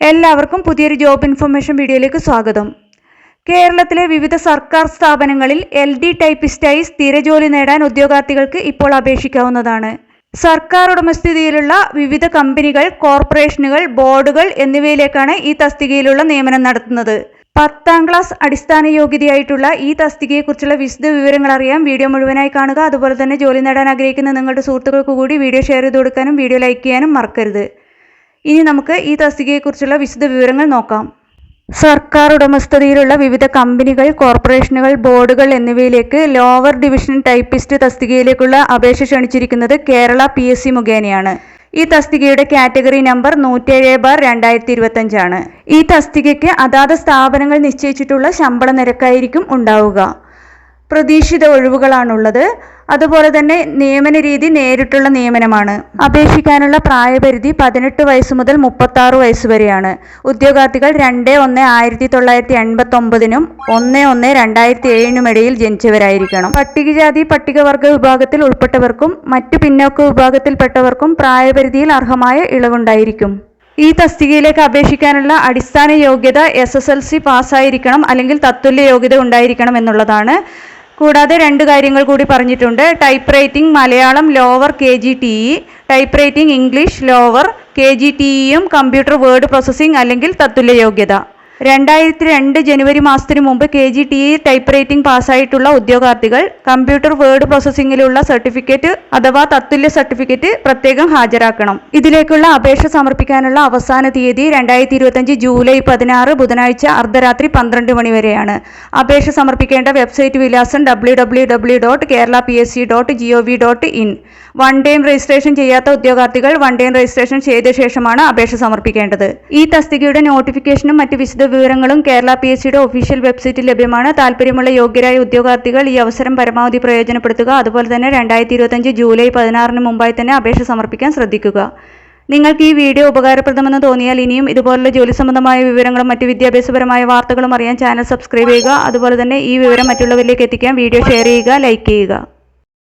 എല്ലാവർക്കും പുതിയൊരു job information വീഡിയോയിലേക്ക് സ്വാഗതം. കേരളത്തിലെ വിവിധ സർക്കാർ സ്ഥാപനങ്ങളിൽ എൽ ഡി ടൈപ്പിസ്റ്റായി സ്ഥിരജോലി നേടാൻ ഉദ്യോഗാർത്ഥികൾക്ക് ഇപ്പോൾ അപേക്ഷിക്കാവുന്നതാണ്. സർക്കാർ ഉടമസ്ഥിതിയിലുള്ള വിവിധ കമ്പനികൾ കോർപ്പറേഷനുകൾ ബോർഡുകൾ എന്നിവയിലേക്കാണ് ഈ തസ്തികയിലുള്ള നിയമനം നടത്തുന്നത്. പത്താം ക്ലാസ് അടിസ്ഥാന യോഗ്യതയായിട്ടുള്ള ഈ തസ്തികയെക്കുറിച്ചുള്ള വിശദ വിവരങ്ങൾ അറിയാൻ വീഡിയോ മുഴുവനായി കാണുക. അതുപോലെ തന്നെ ജോലി നേടാൻ ആഗ്രഹിക്കുന്ന നിങ്ങളുടെ സുഹൃത്തുക്കൾക്ക് കൂടി വീഡിയോ ഷെയർ ചെയ്ത് കൊടുക്കാനും വീഡിയോ ലൈക്ക് ചെയ്യാനും മറക്കരുത്. ഇനി നമുക്ക് ഈ തസ്തികയെക്കുറിച്ചുള്ള വിശദ വിവരങ്ങൾ നോക്കാം. സർക്കാർ ഉടമസ്ഥതയിലുള്ള വിവിധ കമ്പനികൾ കോർപ്പറേഷനുകൾ ബോർഡുകൾ എന്നിവയിലേക്ക് ലോവർ ഡിവിഷൻ ടൈപ്പിസ്റ്റ് തസ്തികയിലേക്കുള്ള അപേക്ഷ ക്ഷണിച്ചിരിക്കുന്നത് കേരള പി എസ് സി മുഖേനയാണ്. ഈ തസ്തികയുടെ കാറ്റഗറി നമ്പർ നൂറ്റേഴ് ബാർ രണ്ടായിരത്തി ഇരുപത്തഞ്ചാണ് ഈ തസ്തികയ്ക്ക് അതാത് സ്ഥാപനങ്ങൾ നിശ്ചയിച്ചിട്ടുള്ള ശമ്പള നിരക്കായിരിക്കും ഉണ്ടാവുക. പ്രതീക്ഷിത ഒഴിവുകളാണുള്ളത്. അതുപോലെ തന്നെ നിയമന രീതി നേരിട്ടുള്ള നിയമനമാണ്. അപേക്ഷിക്കാനുള്ള പ്രായപരിധി പതിനെട്ട് വയസ്സ് മുതൽ മുപ്പത്തി ആറ് വയസ്സ് വരെയാണ്. ഉദ്യോഗാർത്ഥികൾ രണ്ട് ഒന്ന് ആയിരത്തി തൊള്ളായിരത്തി എൺപത്തി ഒമ്പതിനും ഒന്ന് ഒന്ന് രണ്ടായിരത്തി ഏഴിനും ഇടയിൽ ജനിച്ചവരായിരിക്കണം. പട്ടികജാതി പട്ടികവർഗ വിഭാഗത്തിൽ ഉൾപ്പെട്ടവർക്കും മറ്റു പിന്നോക്ക വിഭാഗത്തിൽപ്പെട്ടവർക്കും പ്രായപരിധിയിൽ അർഹമായ ഇളവുണ്ടായിരിക്കും. ഈ തസ്തികയിലേക്ക് അപേക്ഷിക്കാനുള്ള അടിസ്ഥാന യോഗ്യത എസ് എസ് എൽ സി പാസ്സായിരിക്കണം അല്ലെങ്കിൽ തത്തുല്യ യോഗ്യത ഉണ്ടായിരിക്കണം എന്നുള്ളതാണ്. കൂടാതെ രണ്ട് കാര്യങ്ങൾ കൂടി പറഞ്ഞിട്ടുണ്ട്. Type writing Malayalam lower K G T E type writing English lower K G T ഇയും computer word processing അല്ലെങ്കിൽ തത്തുല്യ യോഗ്യത രണ്ടായിരത്തി രണ്ട് ജനുവരി മാസത്തിനു മുമ്പ് K G T E type writing പാസ്സായിട്ടുള്ള ഉദ്യോഗാർത്ഥികൾ കമ്പ്യൂട്ടർ വേർഡ് പ്രോസസ്സിംഗിലുള്ള സർട്ടിഫിക്കറ്റ് അഥവാ തത്തുല്യ സർട്ടിഫിക്കറ്റ് പ്രത്യേകം ഹാജരാക്കണം. ഇതിലേക്കുള്ള അപേക്ഷ സമർപ്പിക്കാനുള്ള അവസാന തീയതി രണ്ടായിരത്തി ഇരുപത്തഞ്ച് ജൂലൈ പതിനാറ് ബുധനാഴ്ച അർദ്ധരാത്രി പന്ത്രണ്ട് മണി വരെയാണ്. അപേക്ഷ സമർപ്പിക്കേണ്ട വെബ്സൈറ്റ് വിലാസം W W W dot Kerala P S C dot G O V dot in. One time registration ചെയ്യാത്ത ഉദ്യോഗാർത്ഥികൾ വൺ ടൈം രജിസ്ട്രേഷൻ ചെയ്ത ശേഷമാണ് അപേക്ഷ സമർപ്പിക്കേണ്ടത്. ഈ തസ്തികയുടെ നോട്ടിഫിക്കേഷനും മറ്റ് വിശദ വിവരങ്ങളും കേരള പി എസ് സിയുടെ ഒഫീഷ്യൽ വെബ്സൈറ്റിൽ ലഭ്യമാണ്. താല്പര്യമുള്ള യോഗ്യരായ ഉദ്യോഗാർത്ഥികൾ ഈ അവസരം പരമാവധി പ്രയോജനപ്പെടുത്തുക. അതുപോലെ തന്നെ രണ്ടായിരത്തി ഇരുപത്തഞ്ച് ജൂലൈ പതിനാറിന് മുമ്പായി തന്നെ അപേക്ഷ സമർപ്പിക്കാൻ ശ്രദ്ധിക്കുക. നിങ്ങൾക്ക് ഈ വീഡിയോ ഉപകാരപ്രദമെന്ന് തോന്നിയാൽ ഇനിയും ഇതുപോലുള്ള ജോലി സംബന്ധമായ വിവരങ്ങളും മറ്റ് വിദ്യാഭ്യാസപരമായ വാർത്തകളും അറിയാൻ ചാനൽ സബ്സ്ക്രൈബ് ചെയ്യുക. അതുപോലെ തന്നെ ഈ വിവരം മറ്റുള്ളവരിലേക്ക് എത്തിക്കാൻ വീഡിയോ ഷെയർ ചെയ്യുക ലൈക്ക് ചെയ്യുക.